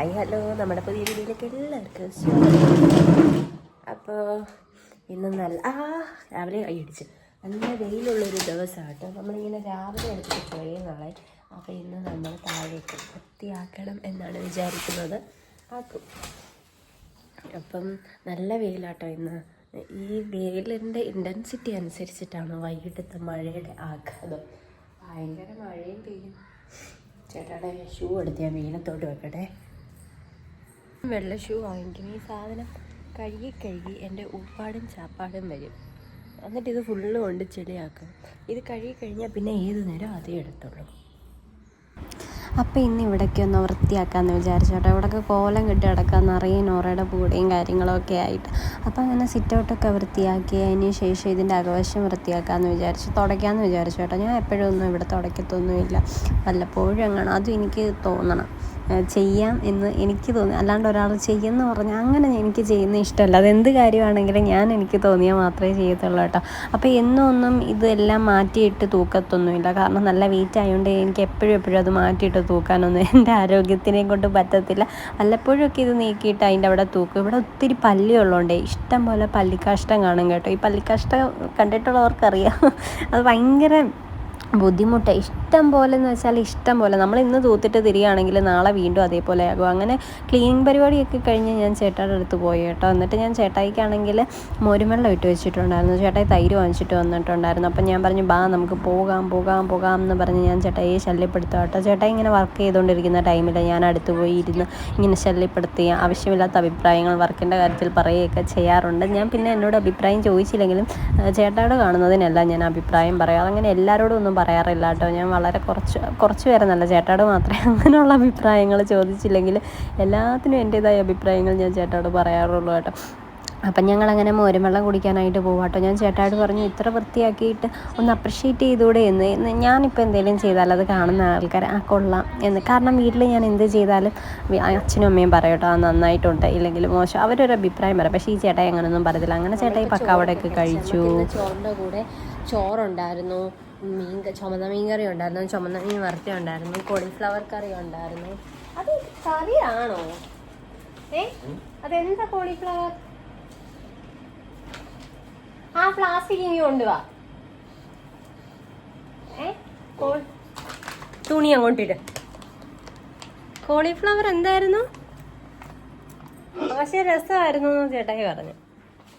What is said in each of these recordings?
Hi hello നമ്മുടെ പുതിയ വീഡിയോയിലേക്ക് എല്ലാവർക്കും സ്വാഗതം. അപ്പോൾ ഇന്ന് നല്ല ആ രാവിലെ കൈയടിച്ച് നല്ല വെയിലുള്ളൊരു ദിവസമാണ് നമ്മളിങ്ങനെ രാവിലെ എടുത്തിട്ട് കുറേ നാളെ അപ്പോൾ ഇന്ന് നമ്മൾ താഴേക്ക് വൃത്തിയാക്കണം എന്നാണ് വിചാരിക്കുന്നത്. ആക്കും അപ്പം നല്ല വെയിലാട്ടോ ഇന്ന്. ഈ വെയിലിന്റെ ഇന്റൻസിറ്റി അനുസരിച്ചിട്ടാണ് വൈകിട്ടത്തെ മഴയുടെ ആഘാതം. ഭയങ്കര മഴയും പെയ്യും. ചേട്ടാടെ ഷൂ എടുത്ത് ഞാൻ വെയിലത്തോട്ട് വെക്കട്ടെ. വെള്ള ഷൂ വാങ്ങിക്കും ഈ സാധനം കഴുകി കഴുകി എന്റെ ഉപ്പാടും ചാപ്പാടും വരും. എന്നിട്ട് ഇത് ഫുള്ള് കൊണ്ട് ചെളിയാക്കും. ഇത് കഴുകി കഴിഞ്ഞാൽ പിന്നെ ഏത് നേരം അതേ എടുത്തുള്ളൂ. അപ്പോൾ ഇന്ന് ഇവിടേക്ക് ഒന്ന് വൃത്തിയാക്കാമെന്ന് വിചാരിച്ചോട്ടെ ഇവിടെയൊക്കെ കോലം കെട്ടി കിടക്കാൻ നിറയെ നോറയുടെ പൂടയും കാര്യങ്ങളൊക്കെ ആയിട്ട്. അപ്പോൾ അങ്ങനെ സിറ്റൗട്ടൊക്കെ വൃത്തിയാക്കി അതിന് ശേഷം ഇതിന്റെ അകവശം വൃത്തിയാക്കാമെന്ന് വിചാരിച്ചു തുടയ്ക്കാമെന്ന് വിചാരിച്ചോട്ടെ ഞാൻ എപ്പോഴും ഒന്നും ഇവിടെ തുടയ്ക്കത്തൊന്നുമില്ല. വല്ലപ്പോഴും അങ്ങനെ അതും എനിക്ക് തോന്നണം. ചെയ്യാം എന്ന് എനിക്ക് തോന്നി. അല്ലാണ്ട് ഒരാൾ ചെയ്യുമെന്ന് പറഞ്ഞാൽ അങ്ങനെ എനിക്ക് ചെയ്യുന്ന ഇഷ്ടമല്ല. അത് എന്ത് കാര്യമാണെങ്കിലും ഞാൻ എനിക്ക് തോന്നിയാൽ മാത്രമേ ചെയ്യത്തുള്ളൂ കേട്ടോ. അപ്പോൾ എന്നും ഒന്നും ഇതെല്ലാം മാറ്റിയിട്ട് തൂക്കത്തൊന്നുമില്ല. കാരണം നല്ല വെയിറ്റ് ആയതുകൊണ്ട് എനിക്ക് എപ്പോഴും എപ്പോഴും അത് മാറ്റിയിട്ട് തൂക്കാനൊന്നും എന്റെ ആരോഗ്യത്തിനെ കൊണ്ട് പറ്റത്തില്ല. വല്ലപ്പോഴൊക്കെ ഇത് നീക്കിയിട്ട് അതിന്റെ അവിടെ തൂക്കും. ഇവിടെ ഒത്തിരി പല്ലിയുള്ളതുകൊണ്ട് ഇഷ്ടം പോലെ പല്ലിക്കാഷ്ടം കാണും കേട്ടോ. ഈ പല്ലിക്കാഷ്ടം കണ്ടിട്ടുള്ളവർക്കറിയാം. അത് ഭയങ്കര ബുദ്ധിമുട്ട്. ഇഷ്ടം പോലെ എന്ന് വെച്ചാൽ ഇഷ്ടം പോലെ. നമ്മൾ ഇന്ന് തൂത്തിട്ട് തിരികുകയാണെങ്കിൽ നാളെ വീണ്ടും അതേപോലെ ആകും. അങ്ങനെ ക്ലീനിങ് പരിപാടിയൊക്കെ കഴിഞ്ഞ് ഞാൻ ചേട്ടായുടെ അടുത്ത് പോയി കേട്ടോ. എന്നിട്ട് ഞാൻ ചേട്ടായിക്കാണെങ്കിൽ മോരുമെള്ളം ഇട്ട് വെച്ചിട്ടുണ്ടായിരുന്നു. ചേട്ടായി തൈര് വാങ്ങിച്ചിട്ട് വന്നിട്ടുണ്ടായിരുന്നു. അപ്പം ഞാൻ പറഞ്ഞു ബാ നമുക്ക് പോകാം പോകാം പോകാം എന്ന് പറഞ്ഞ് ഞാൻ ചേട്ടായിയെ ശല്യപ്പെടുത്തുക കേട്ടോ. ചേട്ടായി ഇങ്ങനെ വർക്ക് ചെയ്തുകൊണ്ടിരിക്കുന്ന ടൈമിൽ ഞാൻ അടുത്ത് പോയി ഇരുന്ന് ഇങ്ങനെ ശല്യപ്പെടുത്തി ആവശ്യമില്ലാത്ത അഭിപ്രായങ്ങൾ വർക്കിന്റെ കാര്യത്തിൽ പറയുകയൊക്കെ ചെയ്യാറുണ്ട്. ഞാൻ പിന്നെ എന്നോട് അഭിപ്രായം ചോദിച്ചില്ലെങ്കിലും ചേട്ടായോട് കാണുന്നതിനെല്ലാം ഞാൻ അഭിപ്രായം പറയാം അങ്ങനെ എല്ലാവരോടും ഒന്നും പറയാറില്ല കേട്ടോ. ഞാൻ വളരെ കുറച്ച് കുറച്ച് പേരെ നല്ല ചേട്ടായോട് മാത്രമേ അങ്ങനെയുള്ള അഭിപ്രായങ്ങൾ ചോദിച്ചില്ലെങ്കിൽ എല്ലാത്തിനും എന്റേതായ അഭിപ്രായങ്ങൾ ഞാൻ ചേട്ടാട് പറയാറുള്ളൂ കേട്ടോ. അപ്പം ഞങ്ങളങ്ങനെ മോരും വെള്ളം കുടിക്കാനായിട്ട് പോവാട്ടോ കേട്ടോ. ഞാൻ ചേട്ടായിട്ട് പറഞ്ഞു ഇത്ര വൃത്തിയാക്കിയിട്ട് ഒന്ന് അപ്രിഷ്യേറ്റ് ചെയ്തുകൂടെ എന്ന്. ഞാനിപ്പോൾ എന്തെങ്കിലും ചെയ്താൽ അത് കാണുന്ന ആൾക്കാർ ആ കൊള്ളാം എന്ന്. കാരണം വീട്ടിൽ ഞാൻ എന്ത് ചെയ്താലും അച്ഛനും അമ്മയും പറയും കേട്ടോ ആ നന്നായിട്ടുണ്ട് ഇല്ലെങ്കിൽ മോശം. അവരൊരു അഭിപ്രായം പറയാം. പക്ഷേ ഈ ചേട്ടായി അങ്ങനെയൊന്നും പറയത്തില്ല. അങ്ങനെ ചേട്ടായി പക്കാവടയൊക്കെ കഴിച്ചു. ചോറിന്റെ കൂടെ ചോറുണ്ടായിരുന്നു. മീൻ ചുമന്ന മീൻ കറി ഉണ്ടായിരുന്നു ചുമന്ന മീൻ വറുത്ത ഉണ്ടായിരുന്നു കോളിഫ്ലവർ കറി ഉണ്ടായിരുന്നു. അത് കറിയാണോ? ഏ? അതെന്താ കോളിഫ്ലവർ? ആ പ്ലാസ്റ്റിക് ഇനി കൊണ്ടുവാ. തുണി അങ്ങോട്ടിട്ട് കോളിഫ്ലവർ എന്തായിരുന്നു? പക്ഷെ രസമായിരുന്നു ചേട്ടായി പറഞ്ഞു.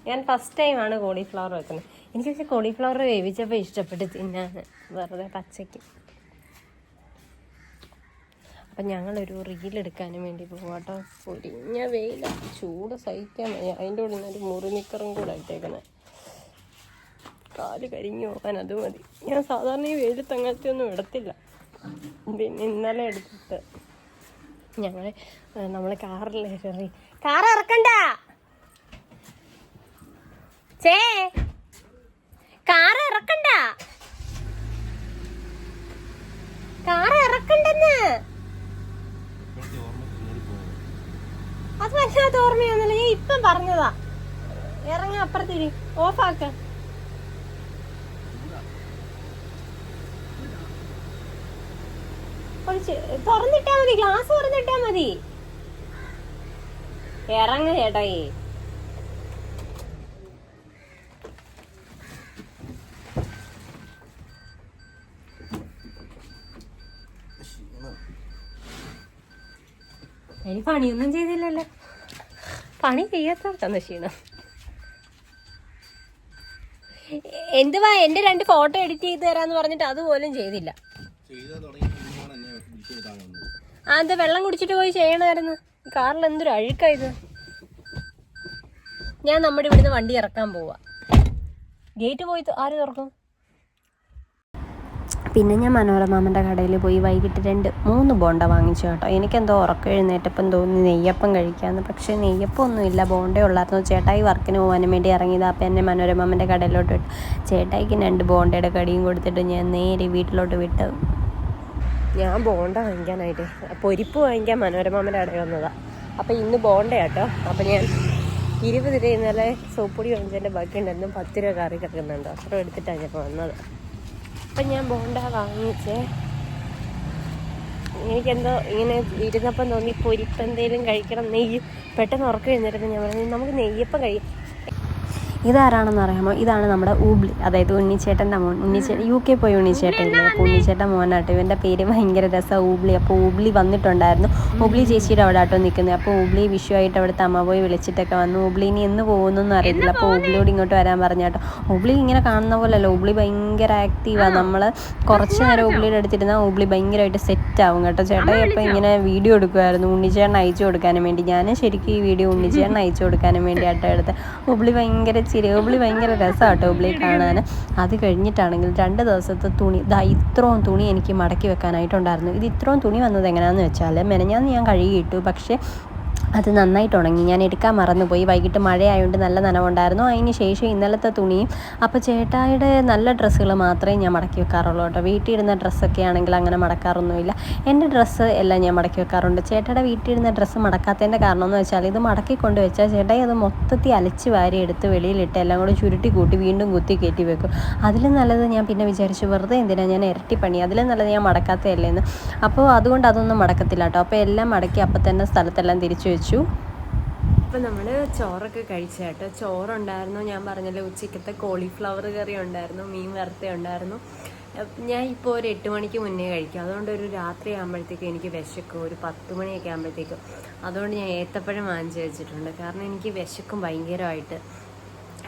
ഞാൻ ഫസ്റ്റ് ടൈമാണ് കോളിഫ്ലവർ വെക്കുന്നത്. എനിക്ക് പക്ഷേ കോളിഫ്ലവർ വേവിച്ചപ്പോൾ ഇഷ്ടപ്പെട്ട് തിന്നാൻ. വെറുതെ പച്ചയ്ക്ക് അപ്പം ഞങ്ങളൊരു റീൽ എടുക്കാനും വേണ്ടി പോവാട്ടോ. പൊരിഞ്ഞ വെയില. ചൂട് സഹിക്കാൻ വയ്യ. അതിന്റെ ഉള്ളിൽ നിന്നൊരു മുറിനിക്കറും കൂടെ ഇട്ടേക്കുന്നത് കാൽ കരിഞ്ഞു പോകാൻ അത് മതി. ഞാൻ സാധാരണ ഈ വെയിലത്ത് അങ്ങനത്തെ ഒന്നും ഇടത്തില്ല. പിന്നെ ഇന്നലെ എടുത്തിട്ട് ഞങ്ങൾ നമ്മൾ കാറിൽ കയറി. കാർ ഇറക്കണ്ട ചേ കാർ ഇറക്കണ്ട. കാർ ഇറക്കണ്ടെന്ന്. അത് വല്ലാത്ത ഓർമ്മയൊന്നുമില്ല ഞാൻ ഇപ്പം പറഞ്ഞതാ. ഇറങ്ങ അപ്പുറത്തിരി ഓഫാക്ക. തുറന്നിട്ടാ മതി ഗ്ലാസ് തുറന്നിട്ടാ മതി. ഇറങ്ങ ചേട്ടായി. എനിക്ക് പണിയൊന്നും ചെയ്തില്ലല്ലോ. പണി ചെയ്യാത്തവർക്കാന്ന് ക്ഷീണം? എന്തുവാ എന്റെ രണ്ട് ഫോട്ടോ എഡിറ്റ് ചെയ്ത് തരാന്ന് പറഞ്ഞിട്ട് അതുപോലും ചെയ്തില്ല. ആ എന്താ വെള്ളം കുടിച്ചിട്ട് പോയി ചെയ്യണമായിരുന്നു? കാറിൽ എന്തൊരു അഴുക്കായത് ഞാൻ നമ്മുടെ ഇവിടുന്ന് വണ്ടി ഇറക്കാൻ പോവാ. ഗേറ്റ് പോയി ആര് തുറക്കും? പിന്നെ ഞാൻ മനോരമാമന്റെ കടയിൽ പോയി വൈകിട്ട് രണ്ട് മൂന്ന് ബോണ്ട വാങ്ങിച്ചു കേട്ടോ. എനിക്കെന്തോ ഉറക്കം എഴുന്നേറ്റപ്പം തോന്നി നെയ്യപ്പം കഴിക്കാമെന്ന് പക്ഷേ നെയ്യപ്പം ഒന്നുമില്ല ബോണ്ടേ ഉള്ളായിരുന്നു. ചേട്ടായി വർക്കിന് പോകാനും വേണ്ടി ഇറങ്ങിയത്. അപ്പം എന്നെ മനോരമാമന്റെ കടയിലോട്ട് വിട്ടു. ചേട്ടായിക്ക് രണ്ട് ബോണ്ടയുടെ കടിയും കൊടുത്തിട്ട് ഞാൻ നേരെ വീട്ടിലോട്ട് വിട്ടു. ഞാൻ ബോണ്ട വാങ്ങിക്കാനായിട്ട് പൊരിപ്പ് വാങ്ങിക്കാൻ മനോരമാമന്റെ കടയിൽ വന്നതാണ് അപ്പം ഇന്ന് ബോണ്ട കേട്ടോ. അപ്പം ഞാൻ ഇരുപത് രൂപ ഇന്നലെ സോപ്പൊടി വാങ്ങിച്ചതിന്റെ ബാക്കി ഉണ്ടെന്നും പത്ത് രൂപ കറി കിടക്കുന്നുണ്ട്. അത്ര എടുത്തിട്ടാണ് ഞാൻ വന്നത്. അപ്പം ഞാൻ ബോണ്ട വാങ്ങിച്ചേ. എനിക്കെന്തോ ഇങ്ങനെ ഇരുന്നപ്പം തോന്നി പൊരിപ്പ് എന്തെങ്കിലും കഴിക്കണം. നെയ്യ് പെട്ടെന്ന് ഉറക്കം എഴുന്നേറ്റപ്പോൾ ഞാൻ പറഞ്ഞു നമുക്ക് നെയ്യപ്പം കഴിയും ഇതാരാണെന്ന് അറിയാമോ? ഇതാണ് നമ്മുടെ ഊബ്ലി അതായത് ഉണ്ണിച്ചേട്ടന്റെ മോൻ. ഉണ്ണിച്ചേട്ടൻ യു കെ പോയി ഉണ്ണിച്ചേട്ടൻ ഇല്ലേ? അപ്പോൾ ഉണ്ണിച്ചേട്ടൻ മോനാട്ടോ. ഇവന്റെ പേര് ഭയങ്കര രസമാണ് ഊബ്ലി അപ്പോൾ ഊബ്ലി വന്നിട്ടുണ്ടായിരുന്നു. ഊബ്ലി ചേച്ചിയുടെ അവിടെ ആട്ടോ നിൽക്കുന്നത് അപ്പോൾ ഊബ്ലി വിഷുവായിട്ട് അവിടുത്തെ അമ്മ പോയി വിളിച്ചിട്ടൊക്കെ വന്നു. ഊബ്ലി ഇനി എന്ന് പോകുന്നൊന്നും അറിയത്തില്ല. അപ്പോൾ ഊബ്ലിയോട് ഇങ്ങോട്ട് വരാൻ പറഞ്ഞാട്ടോ ഊബ്ലി ഇങ്ങനെ കാണുന്ന പോലെയല്ല. ഊബ്ലി ഭയങ്കര ആക്റ്റീവാണ് നമ്മൾ കുറച്ച് നേരം ഊബ്ലിയുടെ അടുത്തിരുന്നാൽ ഊബ്ലി ഭയങ്കരമായിട്ട് സെറ്റ് ആവും കേട്ടോ. ചേട്ടാ അപ്പോൾ ഇങ്ങനെ വീഡിയോ എടുക്കുമായിരുന്നു ഉണ്ണിച്ചേട്ടൻ അയച്ചു കൊടുക്കാനും വേണ്ടി. ഞാൻ ശരിക്കും ഈ വീഡിയോ ഉണ്ണിച്ചേട്ടൻ അയച്ചു കൊടുക്കാനും വേണ്ടി ആട്ടോ എടുത്ത് ഊബ്ലി ഭയങ്കര ചിരി ഊബ്ലി ഭയങ്കര കേട്ടോ ഊബ്ലി കാണാൻ. അത് കഴിഞ്ഞിട്ടാണെങ്കിൽ രണ്ട് ദിവസത്തെ തുണി ദാ ഇത്രയും തുണി എനിക്ക് മടക്കി വെക്കാനായിട്ടുണ്ടായിരുന്നു. ഇത് ഇത്രയും തുണി വന്നത് എങ്ങനെയാണെന്ന് വെച്ചാൽ മെനഞ്ഞാന്ന് ഞാൻ കഴുകിയിട്ടു പക്ഷേ അത് നന്നായിട്ട് ഉണങ്ങി. ഞാൻ എടുക്കാൻ മറന്നുപോയി. വൈകിട്ട് മഴയായതുകൊണ്ട് നല്ല നനവുണ്ടായിരുന്നു. അതിന് ശേഷം ഇന്നലത്തെ തുണിയും അപ്പോൾ ചേട്ടായുടെ നല്ല ഡ്രസ്സുകൾ മാത്രമേ ഞാൻ മടക്കി വെക്കാറുള്ളൂ കേട്ടോ. വീട്ടിലിരുന്ന ഡ്രസ്സൊക്കെ ആണെങ്കിൽ അങ്ങനെ മടക്കാറൊന്നുമില്ല. എന്റെ ഡ്രസ്സ് എല്ലാം ഞാൻ മടക്കി വെക്കാറുണ്ട്. ചേട്ടയുടെ വീട്ടിലിരുന്ന ഡ്രസ്സ് മടക്കാത്തതിന്റെ കാരണം എന്ന് വെച്ചാൽ ഇത് മടക്കി കൊണ്ട് വെച്ചാൽ ചേട്ടായി അത് മൊത്തത്തിൽ അലച്ച് വാരി എടുത്ത് വെളിയിലിട്ട് എല്ലാം കൂടി ചുരുട്ടി കൂട്ടി വീണ്ടും കുത്തി കയറ്റി വെക്കും. അതിലും നല്ലത് ഞാൻ പിന്നെ വിചാരിച്ചു വെറുതെ എന്തിനാണ് ഞാൻ ഇരട്ടി പണി അതിലും നല്ലത് ഞാൻ മടക്കാത്തതല്ലേന്ന് അപ്പോൾ അതുകൊണ്ട് അതൊന്നും മടക്കത്തില്ല കേട്ടോ. അപ്പോൾ എല്ലാം മടക്കി അപ്പം തന്നെ സ്ഥലത്തെല്ലാം തിരിച്ചു വെച്ചു. ഇപ്പം നമ്മൾ ചോറൊക്കെ കഴിച്ചു കേട്ടോ ചോറുണ്ടായിരുന്നു ഞാൻ പറഞ്ഞല്ലോ ഉച്ചക്കത്തെ കോളിഫ്ലവർ കറി ഉണ്ടായിരുന്നു മീൻ വറുത്ത ഉണ്ടായിരുന്നു. ഞാൻ ഇപ്പോൾ ഒരു എട്ട് മണിക്ക് മുന്നേ കഴിക്കും. അതുകൊണ്ട് ഒരു രാത്രി ആകുമ്പോഴത്തേക്കും എനിക്ക് വിശക്കും. ഒരു പത്ത് മണിയൊക്കെ ആകുമ്പോഴത്തേക്കും അതുകൊണ്ട് ഞാൻ ഏത്തപ്പഴം വാങ്ങിച്ച് വെച്ചിട്ടുണ്ട്. കാരണം എനിക്ക് വിശക്കും ഭയങ്കരമായിട്ട്.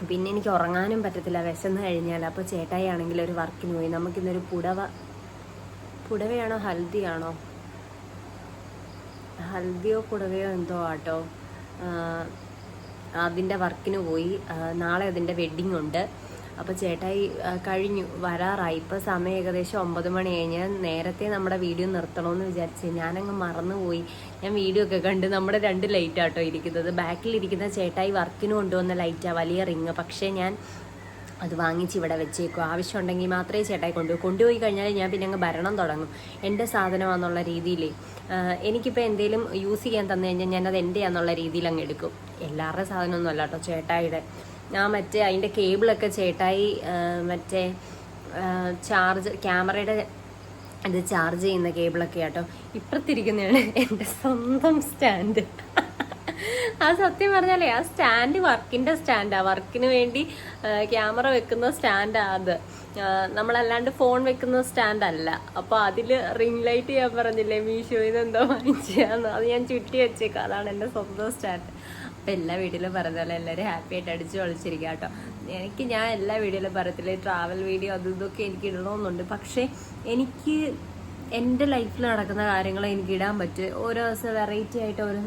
പിന്നെ എനിക്ക് ഉറങ്ങാനും പറ്റത്തില്ല. വിശന്ന് കഴിഞ്ഞാൽ. അപ്പോൾ ചേട്ടായി ആണെങ്കിൽ ഒരു വർക്കിന് പോയി. നമുക്കിന്നൊരു പുടവ പുടവയാണോ ഹൽദിയാണോ? ഹൽദിയോ പുടവയോ എന്തോ ആട്ടോ. അതിന്റെ വർക്കിന് പോയി. നാളെ അതിന്റെ വെഡ്ഡിംഗ് ഉണ്ട്. അപ്പോൾ ചേട്ടായി കഴിഞ്ഞു വരാറായി. ഇപ്പോൾ സമയം ഏകദേശം ഒമ്പത് മണി കഴിഞ്ഞ് നേരത്തെ നമ്മുടെ വീഡിയോ നിർത്തണമെന്ന് വിചാരിച്ച് ഞാനങ്ങ് മറന്നുപോയി. ഞാൻ വീഡിയോ ഒക്കെ കണ്ട് നമ്മുടെ രണ്ട് ലൈറ്റാട്ടോ ഇരിക്കുന്നത്. ബാക്കിലിരിക്കുന്ന ചേട്ടായി വർക്കിന് കൊണ്ടുവന്ന ലൈറ്റാണ് വലിയ റിങ് പക്ഷേ ഞാൻ അത് വാങ്ങിച്ച് ഇവിടെ വെച്ചേക്കും. ആവശ്യമുണ്ടെങ്കിൽ മാത്രമേ ചേട്ടായി കൊണ്ടുപോയി. കൊണ്ടുപോയി കഴിഞ്ഞാൽ ഞാൻ പിന്നെ അങ്ങ് ഭരണം തുടങ്ങും. എന്റെ സാധനമാണെന്നുള്ള രീതിയിൽ എനിക്കിപ്പോൾ എന്തെങ്കിലും യൂസ് ചെയ്യാൻ തന്നു കഴിഞ്ഞാൽ ഞാനത് എന്റെയാന്നുള്ള രീതിയിൽ അങ്ങ് എടുക്കും. എല്ലാവരുടെ സാധനമൊന്നും അല്ല കേട്ടോ ചേട്ടായിയുടെ. ഞാൻ മറ്റേ അതിന്റെ കേബിളൊക്കെ ചേട്ടായി മറ്റേ ചാർജ് ക്യാമറയുടെ അത് ചാർജ് ചെയ്യുന്ന കേബിളൊക്കെ ആട്ടോ ഇപ്പുറത്തിരിക്കുന്നതാണ് എന്റെ സ്വന്തം സ്റ്റാൻഡ്. ആ സത്യം പറഞ്ഞാലേ ആ സ്റ്റാൻഡ് വർക്കിന്റെ സ്റ്റാൻഡാ. വർക്കിന് വേണ്ടി ക്യാമറ വെക്കുന്ന സ്റ്റാൻഡാ അത്. നമ്മളല്ലാണ്ട് ഫോൺ വെക്കുന്ന സ്റ്റാൻഡ് അല്ല അപ്പൊ അതിൽ റിംഗ് ലൈറ്റ് ഞാൻ പറഞ്ഞില്ലേ മീഷോയിൽ നിന്ന് എന്തോ വാങ്ങിച്ചാന്ന് അത് ഞാൻ ചുറ്റി വെച്ചേക്കാം. അതാണ് എന്റെ സ്വന്തം സ്റ്റാൻഡ്. അപ്പൊ എല്ലാ വീഡിയോയിലും പറഞ്ഞാലും എല്ലാവരും ഹാപ്പി ആയിട്ട് അടിച്ചു പൊളിച്ചിരിക്കുക കേട്ടോ. എനിക്ക് ഞാൻ എല്ലാ വീഡിയോയിലും പറയത്തില്ലേ ട്രാവൽ വീഡിയോ അതും ഇതൊക്കെ എനിക്ക് ഇടണമെന്നുണ്ട് പക്ഷേ എനിക്ക് എന്റെ ലൈഫിൽ നടക്കുന്ന കാര്യങ്ങൾ എനിക്ക് ഇടാൻ പറ്റും ഓരോ ദിവസം വെറൈറ്റി ആയിട്ട് ഓരോ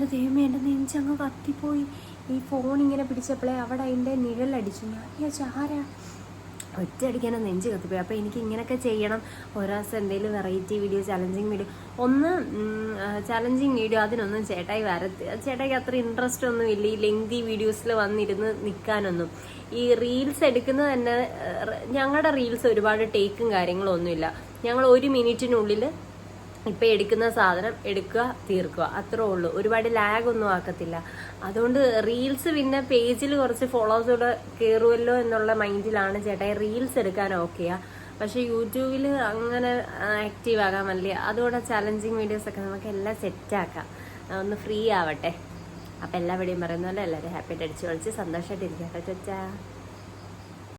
എന്റെ ദൈവമേ എന്റെ നെഞ്ചങ്ങ് കത്തിപ്പോയി. ഈ ഫോൺ ഇങ്ങനെ പിടിച്ചപ്പോഴേ അവിടെ അതിന്റെ നിഴലടിച്ചു ഞാൻ വിചാരിച്ചു ആരാ ഒറ്റയടിക്കാണ് നെഞ്ച് കത്തിപ്പോയി. അപ്പോൾ എനിക്ക് ഇങ്ങനെയൊക്കെ ചെയ്യണം. ഓരോ ദിവസം എന്തെങ്കിലും വെറൈറ്റി വീഡിയോ ചലഞ്ചിങ് വീഡിയോ ഒന്ന് ചലഞ്ചിങ് വീഡിയോ അതിനൊന്നും ചേട്ടായി വരത്തി ചേട്ടായിക്ക് അത്ര ഇൻട്രസ്റ്റ് ഒന്നും ഇല്ല. ഈ ലെങ്തി വീഡിയോസിൽ വന്നിരുന്ന് നിൽക്കാനൊന്നും ഈ റീൽസ് എടുക്കുന്നത് തന്നെ ഞങ്ങളുടെ റീൽസ് ഒരുപാട് ടേക്കും കാര്യങ്ങളും ഒന്നുമില്ല. ഞങ്ങൾ ഒരു മിനിറ്റിനുള്ളിൽ ഇപ്പം എടുക്കുന്ന സാധനം എടുക്കുക തീർക്കുക. അത്രേ ഉള്ളൂ. ഒരുപാട് ലാഗ് ഒന്നും ആക്കത്തില്ല. അതുകൊണ്ട് റീൽസ് പിന്നെ പേജിൽ കുറച്ച് ഫോളോവേഴ്സ് കയറുമല്ലോ എന്നുള്ള മൈൻഡിലാണ് ചേട്ടായി റീൽസ് എടുക്കാൻ ഓക്കെയാ പക്ഷെ യൂട്യൂബിൽ അങ്ങനെ ആക്റ്റീവ് ആകാൻ വലിയ അതുകൂടെ ചലഞ്ചിങ് വീഡിയോസ് ഒക്കെ നമുക്ക് എല്ലാം സെറ്റാക്കാം ഒന്ന് ഫ്രീ ആവട്ടെ. അപ്പം എല്ലാ പറയുന്നതുകൊണ്ട് എല്ലാവരും ഹാപ്പി ആയിട്ട് അടിച്ച് കളിച്ച് സന്തോഷമായിട്ട് ഇരിക്കട്ടെ